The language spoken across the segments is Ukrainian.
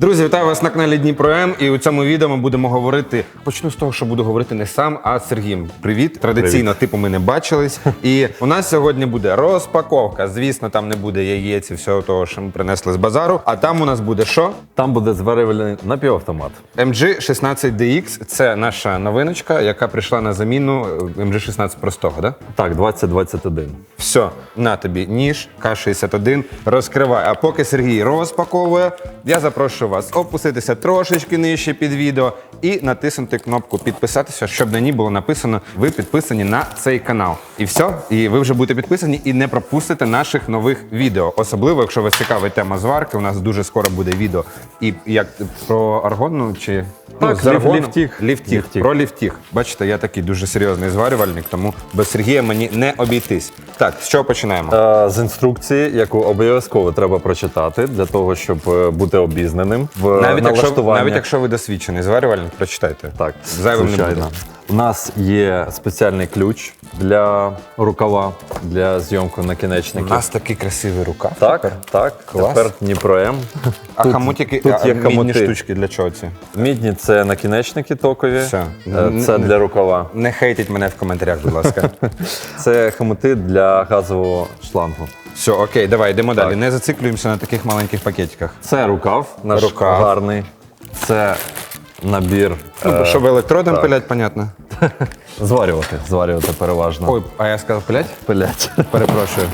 Друзі, вітаю вас на каналі Дніпро М. І у цьому відео ми будемо говорити. Почну з того, що буду говорити не сам, а з Сергієм. Привіт. Традиційно, типу, ми не бачились. І у нас сьогодні буде розпаковка. Звісно, там не буде яєць і всього того, що ми принесли з базару. А там у нас буде що? Там буде зварювальний напівавтомат. MG 16 DX це наша новиночка, яка прийшла на заміну MG 16 простого, да? Так, 2021. Все, на тобі ніж, К-61, розкривай. А поки Сергій розпаковує, я запрошую вас опуститися трошечки нижче під відео і натиснути кнопку підписатися, щоб на ній було написано ви підписані на цей канал. І все, і ви вже будете підписані і не пропустите наших нових відео. Особливо, якщо вас цікавить тема зварки, у нас дуже скоро буде відео і як про аргонну чи Так, з аргоном. ліфтіх. Ліфтіх. Ліфтіх. Про ліфтіх. Бачите, я такий дуже серйозний зварювальник, тому без Сергія мені не обійтись. Так, з чого починаємо? Е, З інструкції, яку обов'язково треба прочитати для того, щоб е, бути обізнаним в навіть, якщо, навіть якщо ви досвідчений зварювальник, прочитайте. Так, Зайвим не звичайно. У нас є спеціальний ключ для рукава, для зйомки У накінечників. нас такий красивий рукав. Так, так. Клас. Тепер Дніпро М. А Тут- хамутики, тут а, є мідні штучки для чого ці? Мідні це накінечники токові. Все. Е, Це для рукава. Не хейтіть мене в коментарях, будь ласка. Це хомути для газового шлангу. Все, окей, давай, йдемо далі. Не зациклюємося на таких маленьких пакетиках. Це рукав, наш Рукав. гарний. Це набір Ну, е, щоб електродом так. пилять, понятно. зварювати. Зварювати переважно. Ой, а я сказав пилять? пилять. Перепрошую.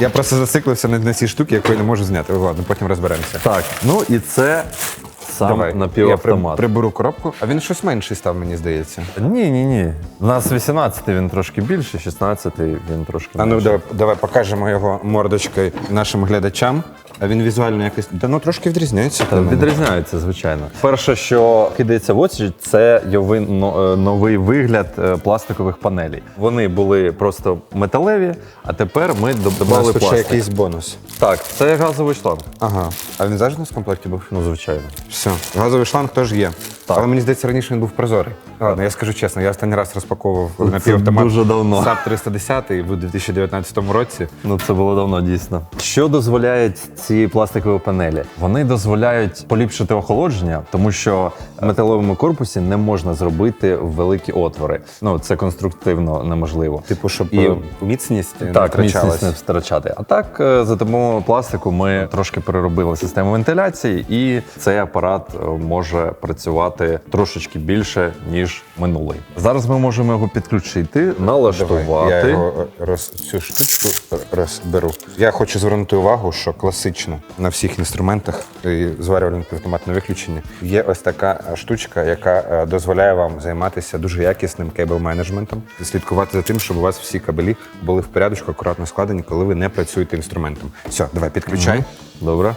Я просто зациклився на, на цій штуки, яку я не можу зняти. Ладно, потім розберемося. Так, ну і це сам Давай. Я при- напівавтомат. приберу коробку, а він щось менший став, мені здається. Ні, ні, ні. У нас 18 він трошки більше, 16 він трошки А ну давай, давай покажемо його мордочкою нашим глядачам. А він візуально якось. Та ну трошки відрізняється. Та, Відрізняється, звичайно. Перше, що кидається в очі, це йови- но- е, новий вигляд е, пластикових панелей. Вони були просто металеві, а тепер ми У нас додали тут ще якийсь бонус. Так, це газовий шланг. Ага. А він завжди в комплекті був? Ну, звичайно. Все. Газовий шланг теж є. Так. Але мені здається, раніше він був прозорий. Ладно, я скажу чесно, я останній раз розпаковував напівавтомат дуже давно. САП 310 в 2019 році. Ну, це було давно дійсно. Що дозволяють ці пластикові панелі? Вони дозволяють поліпшити охолодження, тому що в металевому корпусі не можна зробити великі отвори. Ну це конструктивно неможливо. Типу, щоб І- і... міцність не Так, міцність не втрачати. А так, е, за допомогою пластику ми трошки переробили систему вентиляції, і цей апарат е, може працювати трошечки більше, ніж минулий. Зараз ми можемо його підключити, налаштувати. Давай, я його роз, цю штучку розберу. Я хочу звернути увагу, що класично на всіх інструментах і зварювальний автомат на виключення є ось така штучка, яка е, дозволяє вам займатися дуже якісним кейбл-менеджментом слідкувати за тим, щоб у вас всі кабелі були в порядку, акуратно складені, коли ви не працюєте інструментом. Все, давай, підключай. Добре.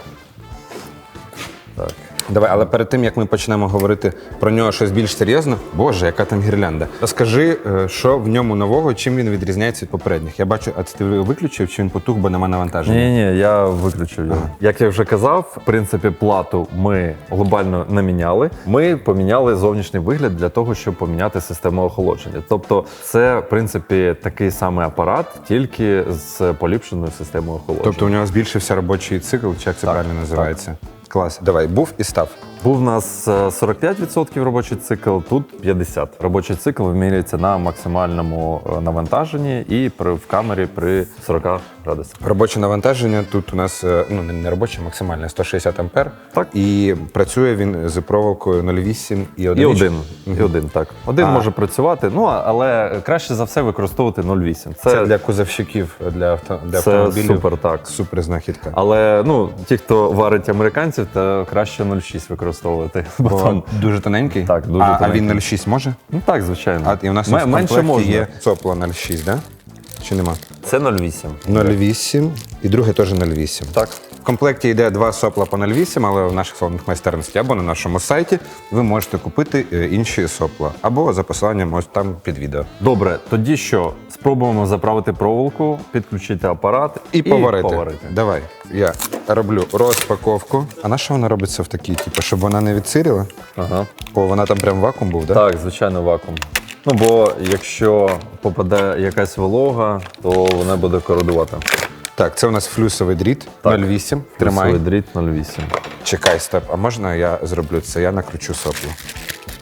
Так. Давай, але перед тим як ми почнемо говорити про нього щось більш серйозно, боже, яка там гірлянда. Розкажи, е, що в ньому нового, чим він відрізняється від попередніх. Я бачу, а це ти виключив, чи він потух, бо нема навантаження? Ні, ні, я виключив його. Як я вже казав, в принципі, плату ми глобально не міняли. Ми поміняли зовнішній вигляд для того, щоб поміняти систему охолодження. Тобто, це в принципі такий самий апарат, тільки з поліпшеною системою охолодження. Тобто у нього збільшився робочий цикл, чи як це правильно називається? Клас. Давай, був і став. Був у нас е, 45% робочий цикл, тут 50%. Робочий цикл вимірюється на максимальному е, навантаженні і при в камері при 40 градусах. Робоче навантаження тут у нас е, ну не- робоче, максимальне 160 ампер. Так. І працює він з проволокою 0,8 і І 1. один, і один, так. Один А. може працювати, ну але краще за все використовувати 0,8. Це, Це для кузовщиків, для, авто, для Це автомобілів. супер, так. Супер знахідка. Але ну, ті, хто варить американців, то краще 0,6 використовувати. Бо там, дуже тоненький. Так, дуже а, а він 0,6 може? ну так, звичайно. А і у нас Ме- в менше комплекті можна. є сопло 0,6, да? Чи нема? Це 0,8. 0,8 і друге теж 0,8. Так. В комплекті йде два сопла по 0,8, але в наших салонних майстерності або на нашому сайті ви можете купити е, інші сопла, або за посиланням ось там під відео. Добре, тоді що? Спробуємо заправити проволоку, підключити апарат І, поварити. Давай. Я роблю розпаковку. А на що вона робиться в такій, типу, щоб вона не відсиріла? Ага. О, вона там прям вакуум був, да? Так, звичайно, вакуум. Ну, бо якщо попаде якась волога, то вона буде кородувати. Так, це у нас флюсовий дріт Так. 0,8. Плюсовий Тримай. дріт 08. Чекай, стоп. А можна я зроблю це? Я накручу соплю.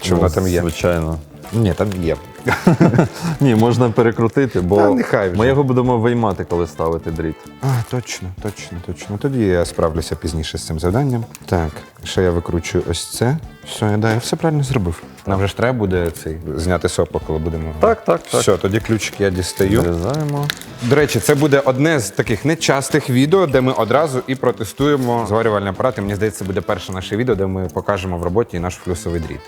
Чи Ну, воно там є? Звичайно. Ні, там є. Ні, можна перекрутити, бо Та нехай вже. ми його будемо виймати, коли ставити дріт. А, точно, точно, точно. Тоді я справлюся пізніше з цим завданням. Так, ще я викручую ось це. Все, я, да, я все правильно зробив. Нам вже ж треба буде цей зняти сопло, коли будемо. Так, так, так. Все, тоді ключик я дістаю. Вирізаємо. До речі, це буде одне з таких нечастих відео, де ми одразу і протестуємо зварювальний апарат. І мені здається, це буде перше наше відео, де ми покажемо в роботі наш флюсовий дріт.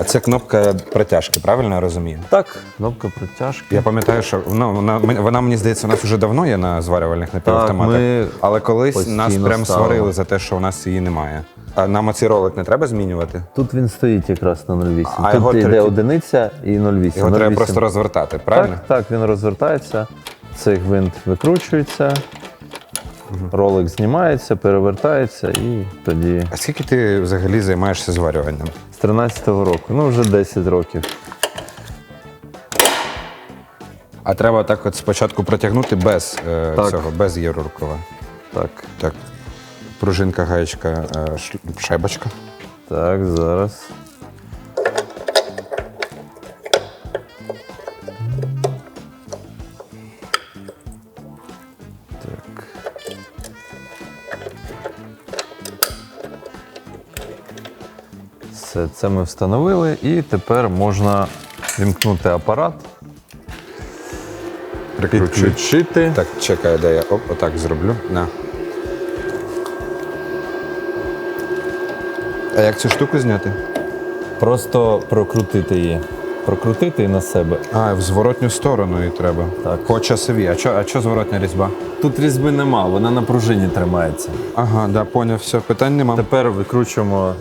А це кнопка протяжки, правильно я розумію? Так, кнопка протяжки. Я пам'ятаю, що вона, вона, вона мені здається, у нас вже давно є на зварювальних напівавтоматах. ми але колись нас прям ставимо. сварили за те, що у нас її немає. А нам оцей ролик не треба змінювати? Тут він стоїть якраз на 08. А його йде тільки- одиниця і 08. Його треба 08. просто розвертати, правильно? Так, так, він розвертається. Цей гвинт викручується, ролик знімається, перевертається і тоді А скільки ти взагалі займаєшся зварюванням? з 13-го року, ну вже 10 років. А треба так от спочатку протягнути без е, Так. цього, без єврорукава. Так, Так. Пружинка, гаєчка, е, ш- шайбочка. так, зараз. Все, це ми встановили, і тепер можна вімкнути апарат, підключити. Так, чекай, де я оп, отак зроблю. На. А як цю штуку зняти? Просто прокрутити її. Прокрутити і на себе. А, в зворотню сторону її треба. Так. По часовій. А що а чо зворотня різьба? Тут різьби нема, вона на пружині тримається. Ага, да, поняв, все, питань нема. Тепер викручуємо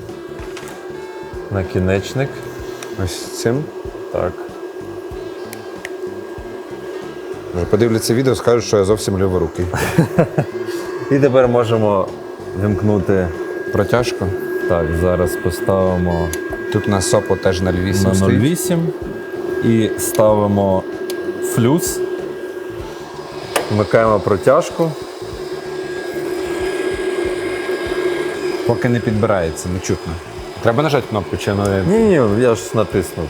накінечник. Ось цим. Так. Вже подивляться відео, скажуть, що я зовсім ліворукий. І тепер можемо вимкнути. Протяжку. Так, зараз поставимо Тут у нас сопло теж на 08 на 0,8 і ставимо флюс. Вмикаємо протяжку. Поки не підбирається, не чутно. Треба нажати кнопку чи не. Ні, ні, я ж натиснув.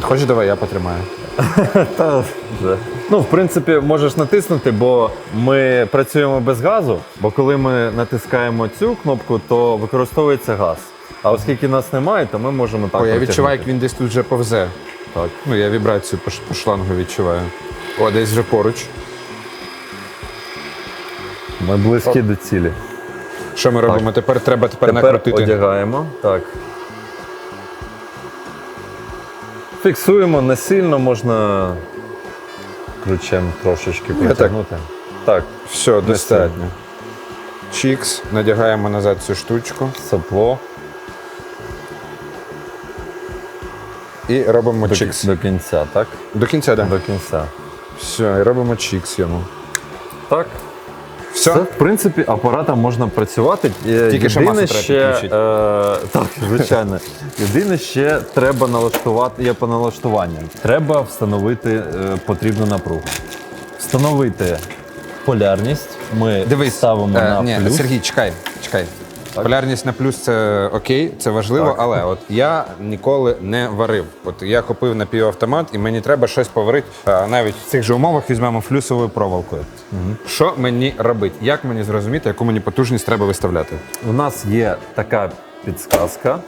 Хочеш, давай я потримаю. Та вже. Ну, в принципі, можеш натиснути, бо ми працюємо без газу. Бо коли ми натискаємо цю кнопку, то використовується газ. А оскільки нас немає, то ми можемо так. О, я відчуваю, як він десь тут вже повзе. Так. Ну, я вібрацію по, ш- по шлангу відчуваю. О, десь вже поруч. Ми близькі до цілі. Що ми робимо? Тепер треба тепер, Тепер накрутити. одягаємо. Так. Фіксуємо не сильно, можна ключем трошечки так. протягнути. Так, Все, достатньо. Чікс, надягаємо назад цю штучку сопло і робимо до, чікс. до кінця, так? До кінця, так. До кінця. Все, і робимо чікс йому. Так. Все? Це, в принципі, апаратом можна працювати. Е, Тільки ще масу треба підключити. Е, так, звичайно. Єдине ще треба налаштувати, є по налаштуванням. Треба встановити е, потрібну напругу. Встановити полярність. Ми Дивись, ставимо е, на ні, плюс. Сергій, чекай, чекай. Полярність на плюс це окей, це важливо, Так. але от я ніколи не варив. От я купив напівавтомат, і мені треба щось поварити. А, навіть в цих же умовах візьмемо флюсовою проволокою. Що мені робити? Як мені зрозуміти, яку мені потужність треба виставляти? У нас є така підсказка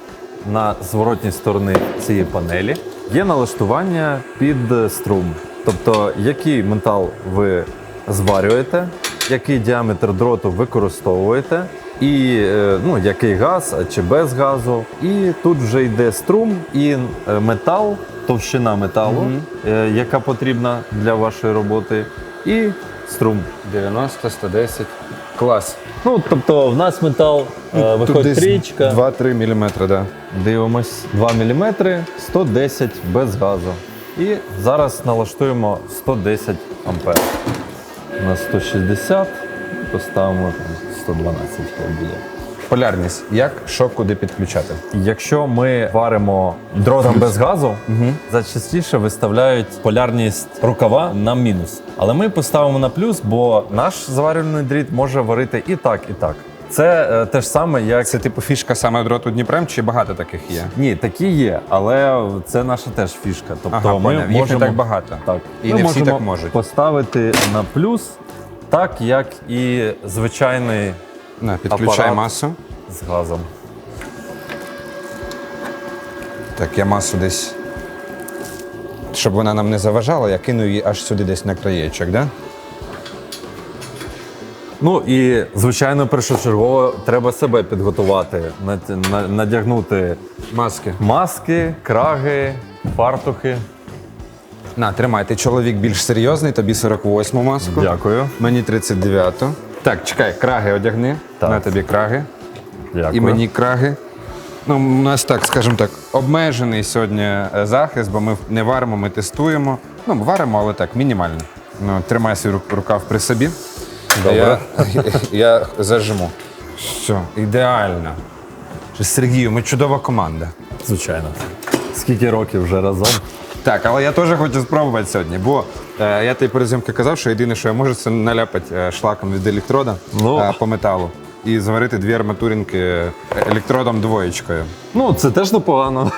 на зворотній стороні цієї панелі. Є налаштування під струм. Тобто, який метал ви зварюєте, який діаметр дроту використовуєте, і е, ну, який газ чи без газу. І тут вже йде струм і е, метал, товщина металу, е, яка потрібна для вашої роботи, і струм. 90, 110. Клас. Ну, тобто, в нас метал е, виходить трічка. 2-3 мм, да. Дивимось 2 мм, 110 без газу. І зараз налаштуємо 110 ампер. На 160 поставимо там 112 хай буде. полярність. Як, що, куди підключати? Якщо ми варимо дротом без газу, зачастіше виставляють полярність рукава на мінус. Але ми поставимо на плюс, бо наш зварювальний дріт може варити і так, і так. Це е, те ж саме, як Це типу фішка саме дроту Дніпрем, чи багато таких є? ні, такі є, але це наша теж фішка. Тобто Ага, ми поняв. Їх не так багато. Так. І ми не всі можемо так можуть. поставити на плюс, так як і звичайний На, підключай Апарат. масу. з газом. Так, я масу десь. Щоб вона нам не заважала, я кину її аж сюди десь на краєчок, да? Ну і звичайно, першочергово треба себе підготувати, надягнути Маски. маски, краги, фартухи. На, тримай, ти чоловік більш серйозний, тобі 48 маску. Дякую. Мені 39-ту. Так, чекай, краги одягни. Так. На тобі краги. Дякую. І мені краги. Ну, у нас так, скажімо так, обмежений сьогодні е, захист, бо ми не варимо, ми тестуємо. Ну, варимо, але так, мінімально. Ну, тримай свій рукав при собі. Добре. Я, я зажму. Все, ідеально. Сергію, ми чудова команда. Звичайно. Скільки років вже разом? Так, але я теж хочу спробувати сьогодні, бо е, я тобі перед зйомкою казав, що єдине, що я можу, це наляпати е, шлаком від електрода Ну. е, по металу і зварити дві арматуринки електродом двоєчкою. Ну, це теж непогано.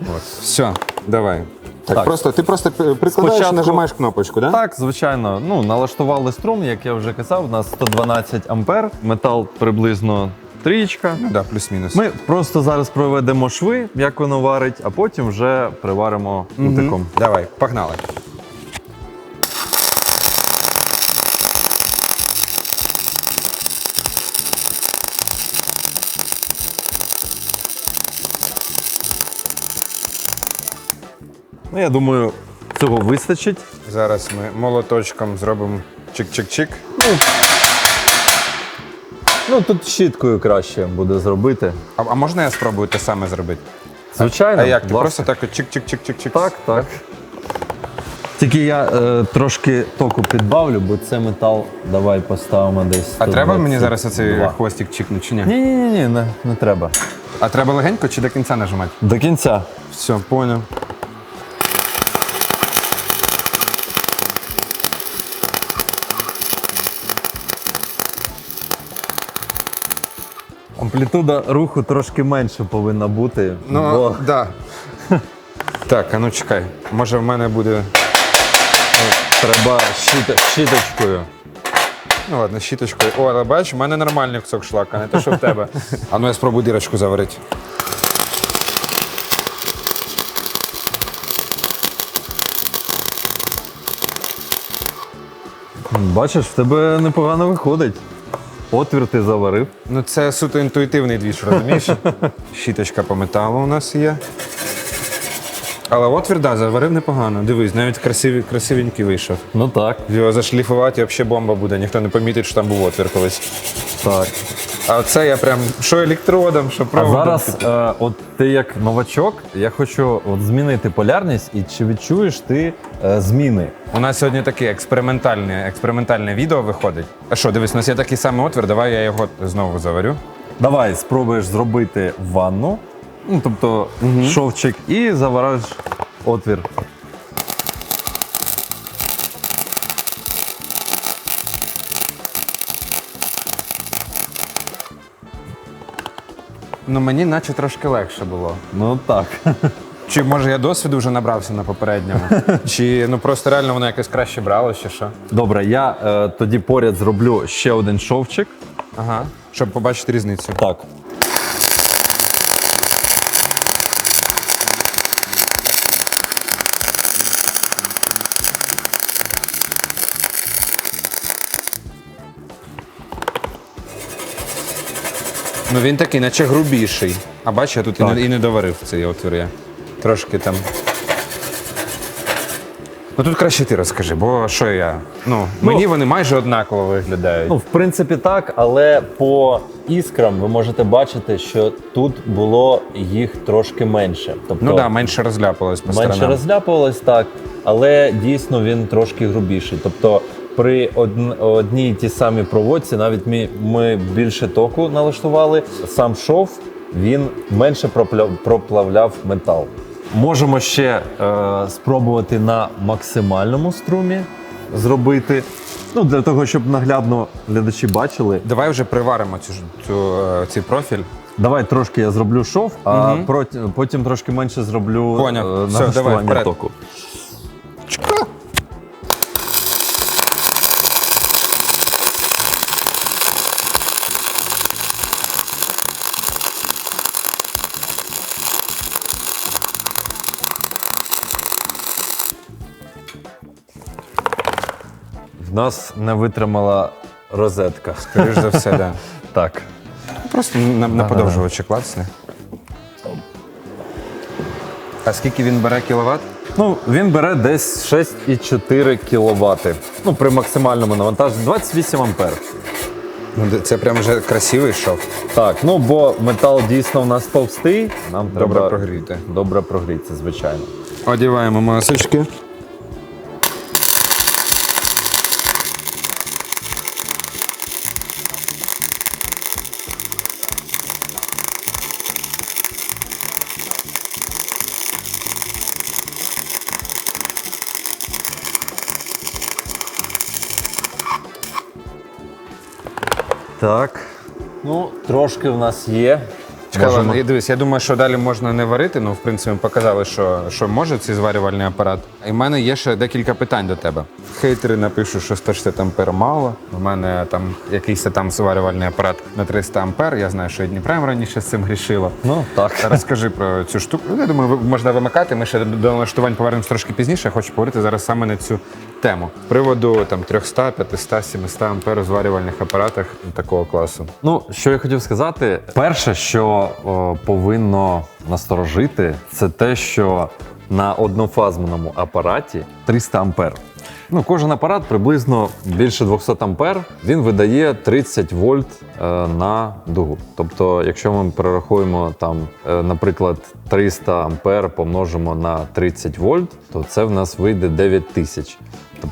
От. Все, давай. Так, Так. просто ти просто п- прикладаєш Спочатку- і нажимаєш кнопочку, да? Так, звичайно. Ну, налаштували струм, як я вже казав, у нас 112 ампер, метал приблизно трієчка. Да, плюс-мінус. Ми просто зараз проведемо шви, як воно варить, а потім вже приваримо утиком. Давай, погнали. Ну, я думаю, цього вистачить. Зараз ми молоточком зробимо чик-чик-чик. Ну, тут щіткою краще буде зробити. А, а можна я спробую те саме зробити? Звичайно. А як? Ти власне. просто так от чик-чик-чик-чик-чик. Так, так. Тільки я е, трошки току підбавлю, бо це метал. Давай поставимо десь. А треба мені зараз оцей хвостик чикнути чи ні? Ні, ні, ні, ні, не, не треба. А треба легенько чи до кінця нажимати? До кінця. Все, понял. Амплітуда руху трошки менше повинна бути. Ну, бо да. Так, а ну чекай. Може в мене буде. треба щіт, щіточкою. Ну ладно, щіточкою. О, але бачиш, в мене нормальний кусок шлака, не те, що в тебе. А ну я спробую дірочку заварити. Бачиш, в тебе непогано виходить. Отвір ти заварив. Ну це суто інтуїтивний двіж, розумієш? Щіточка по металу у нас є. Але отвір, да, заварив непогано. Дивись, навіть красиві, красивенький вийшов. Ну так, Його зашліфувати і взагалі бомба буде, ніхто не помітить, що там був отвір колись. так. А це я прям що електродом, що А проводом. зараз, е, от ти як новачок, я хочу от змінити полярність, і чи відчуєш ти е, зміни? У нас сьогодні таке експериментальне, експериментальне відео виходить. А що, дивись, у нас є такий самий отвір, давай я його знову заварю. Давай спробуєш зробити ванну, ну тобто шовчик, і завариш отвір. Ну мені наче трошки легше було. Ну так. Чи може я досвіду вже набрався на попередньому? Чи ну просто реально воно якось краще брало, чи що? Добре, я е, тоді поряд зроблю ще один шовчик. Ага. Щоб побачити різницю. Так. Ну він такий, наче грубіший. А бачиш, я тут і не, і не доварив цей отвір. Я. Трошки там. Ну тут краще ти розкажи, бо що я. Ну, мені вони майже однаково виглядають. Ну, в принципі, так, але по іскрам ви можете бачити, що тут було їх трошки менше. Тобто Ну так, да, менше розляпалось по менше сторонам. розляпувалось так, але дійсно він трошки грубіший. Тобто при одній тій самій проводці, навіть ми, ми більше току налаштували, сам шов він менше проплавляв метал. Можемо ще е, спробувати на максимальному струмі зробити. Ну, для того, щоб наглядно глядачі бачили. Давай вже приваримо цю, цю, е, цей профіль. Давай трошки я зроблю шов, а проти- потім трошки менше зроблю Поняв. е, Все, давай, вперед. току. Нас не витримала розетка. Скоріш за все, да. Так. Просто на, на подовжувачі клацне. А скільки він бере кіловат? Ну, він бере десь 6,4 кВт. Ну, при максимальному навантаженні 28 ампер. Ну, це прям вже красивий шов. Так, ну бо метал дійсно у нас товстий. Нам Добре прогріти. Добре прогріти, звичайно. Одіваємо масочки. Так. Ну, трошки в нас є. Чекай, Можемо- ладно, і дивись, я думаю, що далі можна не варити. Ну, в принципі, ми показали, що, що може цей зварювальний апарат. І в мене є ще декілька питань до тебе. Хейтери напишуть, що 160 ампер мало. У мене там якийсь там зварювальний апарат на 300 ампер. Я знаю, що і Дніпрем раніше з цим грішило. Ну, так. Розкажи про цю штуку. Ну, Я думаю, ви- можна вимикати. Ми ще до- до налаштувань повернемось трошки пізніше. Я хочу поговорити зараз саме на цю тему. З Приводу там 300, 500, 700 ампер зварювальних апаратах такого класу. Ну, що я хотів сказати, перше, що о, повинно насторожити, це те, що на однофазменому апараті 300 ампер. Ну, кожен апарат приблизно більше 200 ампер, він видає 30 вольт е, на дугу. Тобто, якщо ми перерахуємо там, е, наприклад, 300 ампер помножимо на 30 вольт, то це в нас вийде 9 тисяч.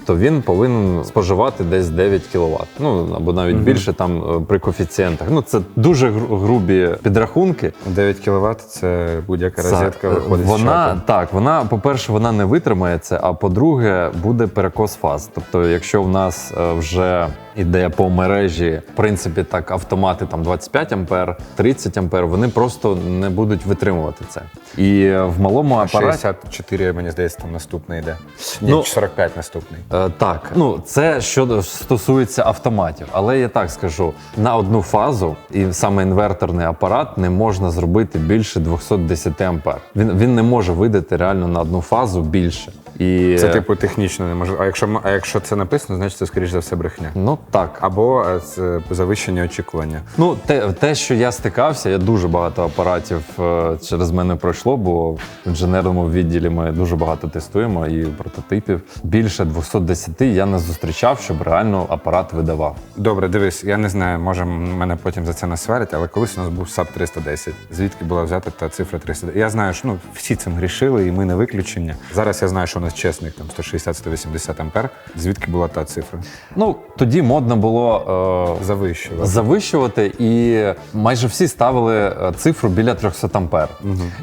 Тобто він повинен споживати десь 9 кВт. Ну або навіть більше там е, при коефіцієнтах. Ну це дуже грубі підрахунки. 9 кВт це будь-яка розетка виходить. з Вона чатом. так, вона, по-перше, вона не витримає це, а по-друге, буде перекос фаз. Тобто, якщо в нас е, вже іде по мережі, в принципі, так, автомати там 25 ампер, 30 ампер, вони просто не будуть витримувати це. І в малому апараті. 64, мені здається, там наступний йде. Ні, Ну, 45 наступний. Е, Так, ну це що стосується автоматів, але я так скажу: на одну фазу, і саме інверторний апарат не можна зробити більше 210 ампер. Він, він не може видати реально на одну фазу більше. І Це типу технічно не може. А якщо а якщо це написано, значить це скоріш за все брехня. ну так. Або е, це завищення очікування. Ну, те, те, що я стикався, я дуже багато апаратів е, через мене пройшло, бо в інженерному відділі ми дуже багато тестуємо і прототипів. Більше 210 я не зустрічав, щоб реально апарат видавав. Добре, дивись, я не знаю, може мене потім за це насварять, але колись у нас був SAP 310. Звідки була взята та цифра 310? Я знаю, що ну всі цим грішили, і ми не виключення. Зараз я знаю, що нас чесних там 160-180 ампер. Звідки була та цифра? Ну тоді модно було е, завищувати. завищувати, і майже всі ставили е, цифру біля 300 ампер.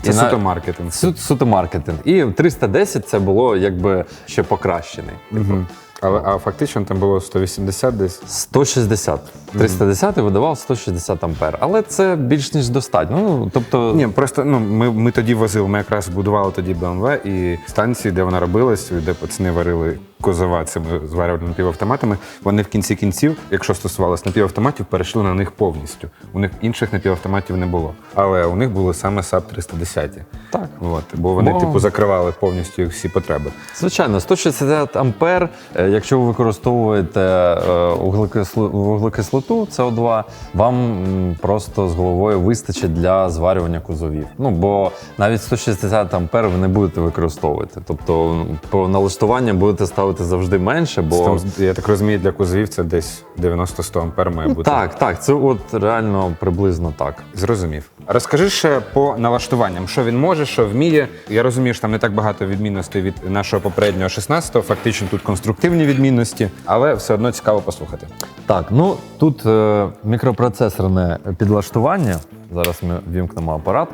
Це І на- суто маркетинг. Су- суто маркетинг. І 310 це було якби ще покращений. Мгм. Але а фактично там було 180 десь. 160. 310 видавав 160 ампер. Але це більш ніж достатньо. Ну, тобто, Ні, просто ну ми, ми тоді возили, ми якраз будували тоді BMW і станції, де вона робилась, де пацани варили козова цими зварювальними напівавтоматами. Вони в кінці кінців, якщо стосувалося напівавтоматів, перейшли на них повністю. У них інших напівавтоматів не було. Але у них були саме SAP 310. Так. От, бо вони, Бо- типу, закривали повністю їх всі потреби. Звичайно, 160 ампер, е, якщо ви використовуєте е, вуглекислоту СО2, вам просто з головою вистачить для зварювання кузовів. Ну бо навіть 160 ампер ви не будете використовувати. Тобто по налаштуванням будете ставити ставити завжди менше, бо Там, я так розумію, для кузовів це десь 90-100 ампер має бути. так, так, це от реально приблизно так. Зрозумів. Розкажи ще по налаштуванням, що він може, що вміє. Я розумію, що там не так багато відмінностей від нашого попереднього 16-го, фактично тут конструктивні відмінності, але все одно цікаво послухати. Так, ну тут е, мікропроцесорне підлаштування. Зараз ми вімкнемо апарат.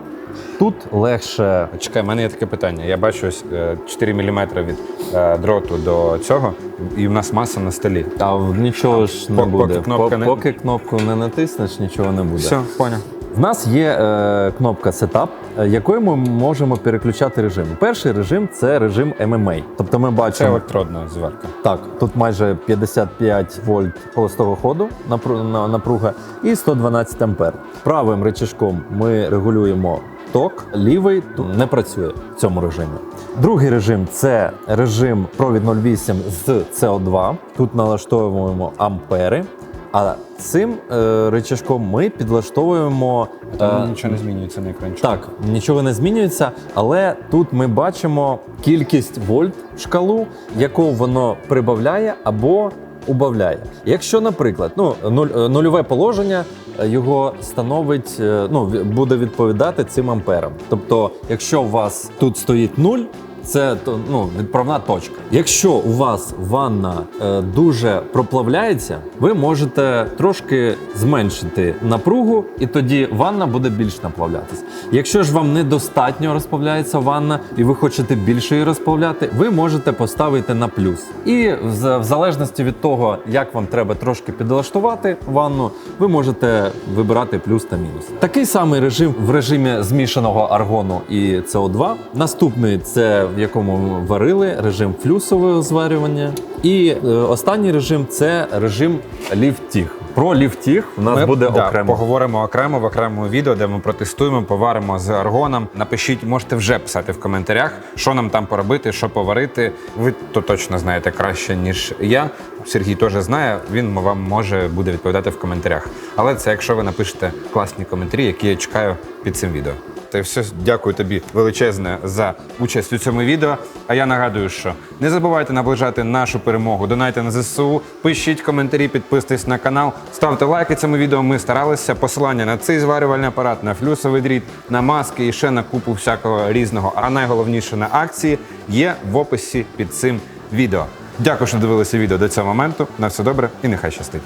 Тут легше Чекай, в мене є таке питання. Я бачу ось е, 4 мм від е, дроту до цього, і в нас маса на столі. Та нічого ж не буде. кнопка не- Поки кнопку не натиснеш, нічого не буде. Все, поняв. В нас є е, кнопка Setup, е, якою ми можемо переключати режими. Перший режим це режим MMA. Тобто ми Це бачимо електродна зварка. так, тут майже 55 вольт холостого ходу напру- напруга і 112 ампер. Правим рычажком ми регулюємо ток, лівий не працює в цьому режимі. Другий режим це режим провід 08 з CO2. Тут налаштовуємо ампери. А цим е, рычажком ми підлаштовуємо е, нічого не змінюється на екранчику. так, нічого не змінюється, але тут ми бачимо кількість вольт шкалу, яку воно прибавляє або убавляє. Якщо, наприклад, ну нуль, е, нульове положення його становить, е, ну буде відповідати цим амперам. Тобто, якщо у вас тут стоїть нуль. Це ну, відправна точка. Якщо у вас ванна е, дуже проплавляється, ви можете трошки зменшити напругу, і тоді ванна буде більш наплавлятись. Якщо ж вам недостатньо розплавляється ванна, і ви хочете більше її розплавляти, ви можете поставити на плюс. І в залежності від того, як вам треба трошки підлаштувати ванну, ви можете вибирати плюс та мінус. Такий самий режим в режимі змішаного аргону і СО2. Наступний це в якому варили режим флюсового зварювання. І е, останній режим це режим ліфтіг. Про ліфтіг у нас Ми, буде да, окремо. Поговоримо окремо в окремому відео, де ми протестуємо, поваримо з аргоном. Напишіть, можете вже писати в коментарях, що нам там поробити, що поварити. Ви то точно знаєте краще, ніж я. Сергій теж знає, він вам може буде відповідати в коментарях. Але це якщо ви напишете класні коментарі, які я чекаю під цим відео. Та й все, дякую тобі величезне за участь у цьому відео. А я нагадую, що не забувайте наближати нашу перемогу. Донайте на ЗСУ, пишіть коментарі, підписуйтесь на канал, ставте лайки цьому відео. Ми старалися. Посилання на цей зварювальний апарат, на флюсовий дріт, на маски і ще на купу всякого різного. А найголовніше на акції є в описі під цим відео. Дякую, що дивилися відео до цього моменту. На все добре і нехай щастить.